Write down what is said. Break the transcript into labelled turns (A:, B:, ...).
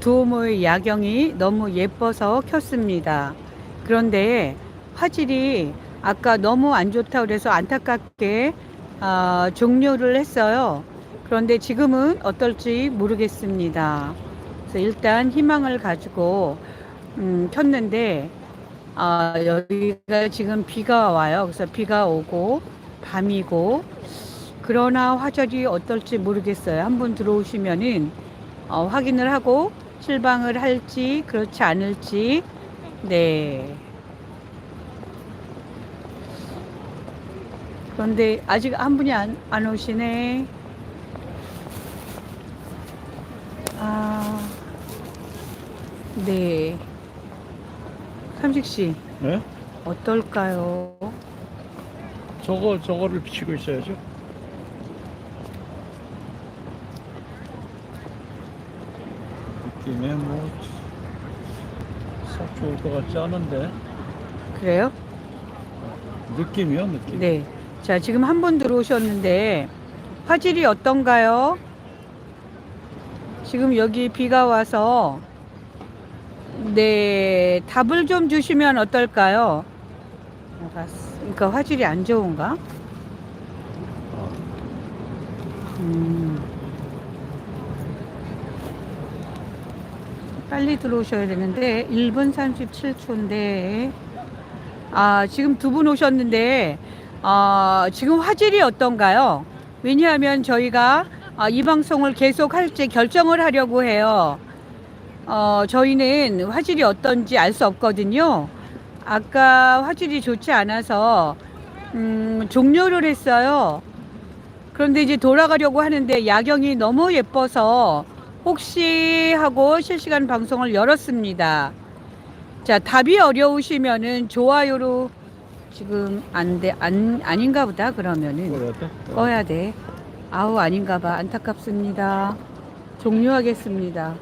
A: 두오모의 야경이 너무 예뻐서 켰습니다. 그런데 화질이 아까 너무 안 좋다 그래서 안타깝게 아, 종료를 했어요. 그런데 지금은 어떨지 모르겠습니다. 그래서 일단 희망을 가지고 음, 켰는데 아, 여기가 지금 비가 와요. 그래서 비가 오고 밤이고 그러나 화질이 어떨지 모르겠어요. 한번 들어오시면은 어, 확인을 하고 실방을 할지 그렇지 않을지 네. 그런데 아직 한 분이 안, 안 오시네. 아, 네. 삼식 씨
B: 네?
A: 어떨까요?
B: 저거 저거를 비치고 있어야죠. 느낌에 뭐썩 좋을 것 같지 않은데
A: 그래요?
B: 느낌이요 느낌.
A: 네. 자, 지금 한 분 들어오셨는데 화질이 어떤가요? 지금 여기 비가 와서 네, 답을 좀 주시면 어떨까요? 그러니까 화질이 안 좋은가?
B: 아,
A: 음. 빨리 들어오셔야 되는데 1분 37초인데 아 지금 두 분 오셨는데 아 지금 화질이 어떤가요? 왜냐하면 저희가 아, 이 방송을 계속 할지 결정을 하려고 해요. 어 저희는 화질이 어떤지 알 수 없거든요. 아까 화질이 좋지 않아서 음, 종료를 했어요. 그런데 이제 돌아가려고 하는데 야경이 너무 예뻐서 혹시 하고 실시간 방송을 열었습니다. 자, 답이 어려우시면은 좋아요로 지금 안 돼, 안, 아닌가 보다, 그러면은. 꺼야 돼. 아우, 아닌가 봐. 안타깝습니다. 종료하겠습니다.